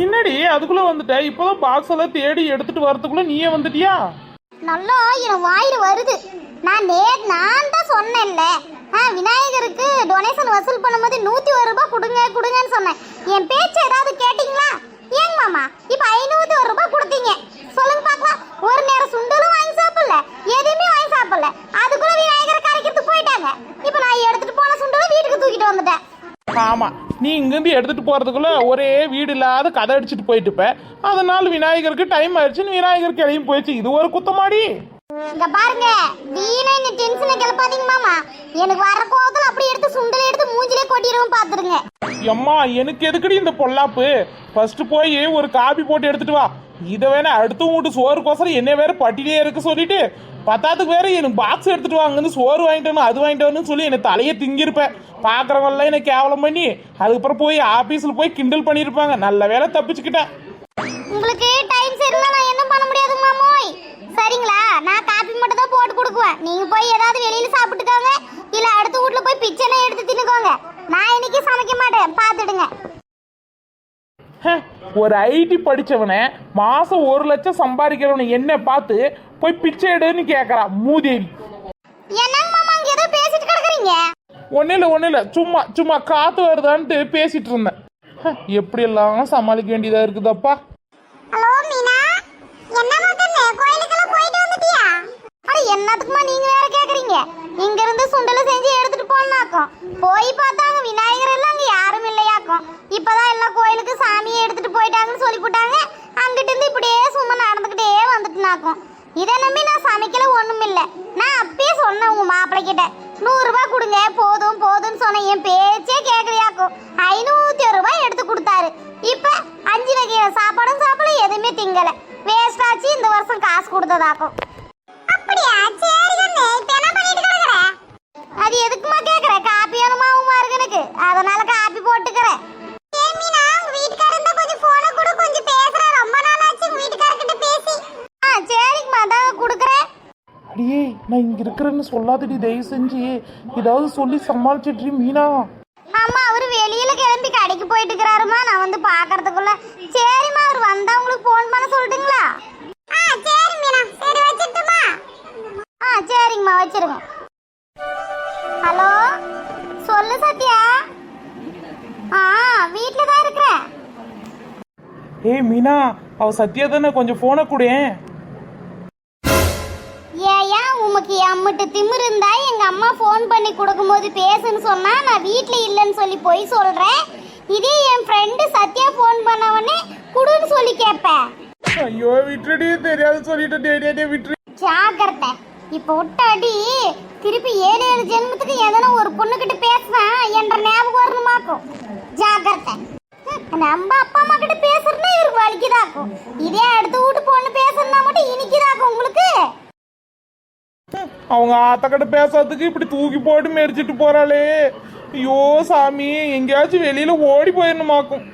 என்னடி அதுக்குள்ள வந்துட்ட? இப்போதான் பாக்ஸ் எல்லாம் தேடி எடுத்துட்டு வரதுக்குள்ள நீயே வந்துட்டியா? நல்லா என் வாயில வருது. நான் நே நான் தான் சொன்னேன்ல. ஆ விநாயகருக்கு டொனேஷன் வசூல் பண்ணும்போது நூத்தி ஒரு ரூபாய் கொடுங்க கொடுங்கன்னு சொன்னேன். என் பேச்சு ஏதாவது கேட்டிங்களா? ஏங்க மாமா இப்போ ஐநூத்தி ஒரு ரூபாய் கொடுத்தீங்க. சொல்லுங்க பார்க்கலாம். ஒரு நேரம் சுண்டலும் வாங்கி சாப்பிடல. எதுவுமே வாங்கி சாப்பிடல. அதுக்குள்ள விநாயகரை கரைக்கிறதுக்கு போயிட்டாங்க. இப்போ நான் எடுத்துட்டு போன சுண்டலும் வீட்டுக்கு தூக்கிட்டு வந்துட்டேன். ஆமாம் நீ இங்கேருந்து எடுத்துகிட்டு போகிறதுக்குள்ளே ஒரே வீடு இல்லாத கதை அடிச்சுட்டு போயிட்டு அதனால் விநாயகருக்கு டைம் ஆயிடுச்சுன்னு விநாயகர் கிளையும் போயிடுச்சு. இது ஒரு குத்தமாடி. இங்க பாருங்க வீணா இந்த டென்ஷனை கிளப்பாதீங்க மாமா. எனக்கு வர கோவத்துல அப்படி எடுத்து சுண்டலை எடுத்து மூஞ்சிலே கொட்டிடுவோம் பாத்துருங்க. எம்மா எனக்கு எதுக்குடி இந்த பொல்லாப்பு? ஃபர்ஸ்ட் போய் ஒரு காபி போட்டு எடுத்துட்டு வா. இதை வேணா அடுத்த வீட்டு சோறுக்கோசரம் என்ன வேற பட்டிலே இருக்க சொல்லிட்டு பத்தாத்துக்கு வேற எனக்கு பாக்ஸ் எடுத்துட்டு வாங்கன்னு சோறு வாங்கிட்டு வரணும், அது வாங்கிட்டு வரணும்னு சொல்லி என்னை தலையை திங்கிருப்பேன் பார்க்குறவங்களாம் என்னை கேவலம் பண்ணி அதுக்கப்புறம் போய் ஆபீஸ்ல போய் கிண்டல் பண்ணியிருப்பாங்க. நல்ல வேலை தப்பிச்சுக்கிட்டேன். உங்களுக்கு டைம் சரியில்லை நான் என்ன பண்ண முடியாது மாமோய்? சரிங்களா? நான் காப்பி மட்டும் தான் போட்டு கொடுக்குவேன் நீங்க போய் ஏதாவது வெளியில சாப்பிட்டுக்கோங்க இல்ல அடுத்த வீட்ல போய் பிச்சனை எடுத்து தின்னுக்கோங்க நான் இன்னைக்கு சமைக்க ஹே, ஒரு ஐடி படிச்சவனை மாசம் ஒரு லட்சம் சம்பாதிக்கிறவனை என்ன பார்த்து போய் பிச்சை எடுன்னு கேட்கறா மூதேவி. ஒன்றும் இல்லை ஒன்றும் இல்லை. சும்மா சும்மா காத்து வருதான்ட்டு பேசிட்டு இருந்தேன். ஹ, எப்படியெல்லாம் சமாளிக்க வேண்டியதா இருக்குதப்பா? என்னத்துக்குமா நீங்க வேற கேக்குறீங்க? இங்க இருந்து சுண்டல செஞ்சு எடுத்துட்டு போனாக்கும் போய் பார்த்தாங்க விநாயகர் இருக்கும் இப்போதான் எல்லாம் கோயிலுக்கு சாமியை எடுத்துட்டு போயிட்டாங்கன்னு சொல்லி போட்டாங்க. அங்கிட்டு இருந்து இப்படியே சும்மா நடந்துகிட்டே வந்துட்டுனாக்கும். இதை நம்பி நான் சமைக்கல ஒன்றும் இல்லை. நான் அப்பயே சொன்னேன் உங்க மாப்பிள்ளை கிட்ட நூறுரூபா கொடுங்க போதும் போதும்னு சொன்னேன். என் பேச்சே கேட்கலையாக்கும். ஐநூற்றி ஒரு ரூபாய் எடுத்து கொடுத்தாரு. இப்போ அஞ்சு வகையான சாப்பாடும் சாப்பிடல எதுவுமே திங்கலை. வேஸ்டாச்சு இந்த வருஷம் காசு கொடுத்ததாக்கும். சரிங்கம்மா அதான் கொடுக்குறேன். அடியே நான் இங்க இருக்கிறேன்னு சொல்லாதடி தயவு செஞ்சு. ஏதாவது சொல்லி சமாளிச்சிட்டு மீனா. ஆமா அவரு வெளியில கிளம்பி கடைக்கு போயிட்டு இருக்கிறாருமா நான் வந்து பாக்குறதுக்குள்ள சரிம்மா அவர் வந்தா உங்களுக்கு ஃபோன் பண்ண சொல்லட்டுங்களா? ஆ சரி மீனா. சரி வச்சிட்டுமா? ஆ சரிங்கம்மா வச்சிருங்க. ஏய் மீனா அவ சத்யா தானே கொஞ்சம் போனை கொடேன் ஏயா உமக்கு அம்மிட்டு திமிரு இருந்தா எங்க அம்மா ஃபோன் பண்ணி கொடுக்கும்போது பேசுன்னு சொன்னா நான் வீட்ல இல்லைன்னு சொல்லி போய் சொல்றேன்? இதே என் ஃப்ரெண்டு சத்யா ஃபோன் பண்ண உடனே குடுன்னு சொல்லி கேட்பேன் ஐயோ விட்டுடி தெரியாது சொல்லிட்டு டே டே, டே விட்டுரு ஜாக்கிரதை. இப்போ விட்டாடி திருப்பி ஏழு ஏழு ஜென்மத்துக்கு எதனா ஒரு பொண்ணுகிட்ட பேசுவேன் என்ற ஞாபகம் வரணுமாக்கும். ஜாக்கிரதை. நம்ம அப்பா அம்மா கிட்ட பேசுறதுனா இவருக்கு வலிக்குதாக்கும் இதே அடுத்த வீட்டு பொண்ணு பேசுறதுனா மட்டும் இனிக்குதாக்கும் உங்களுக்கு அவங்க ஆத்தக்கிட்ட பேசுறதுக்கு இப்படி தூக்கி போட்டு மெரிச்சிட்டு போறாளே. ஐயோ சாமி எங்கேயாச்சும் வெளியில ஓடி போயிடணுமாக்கும்.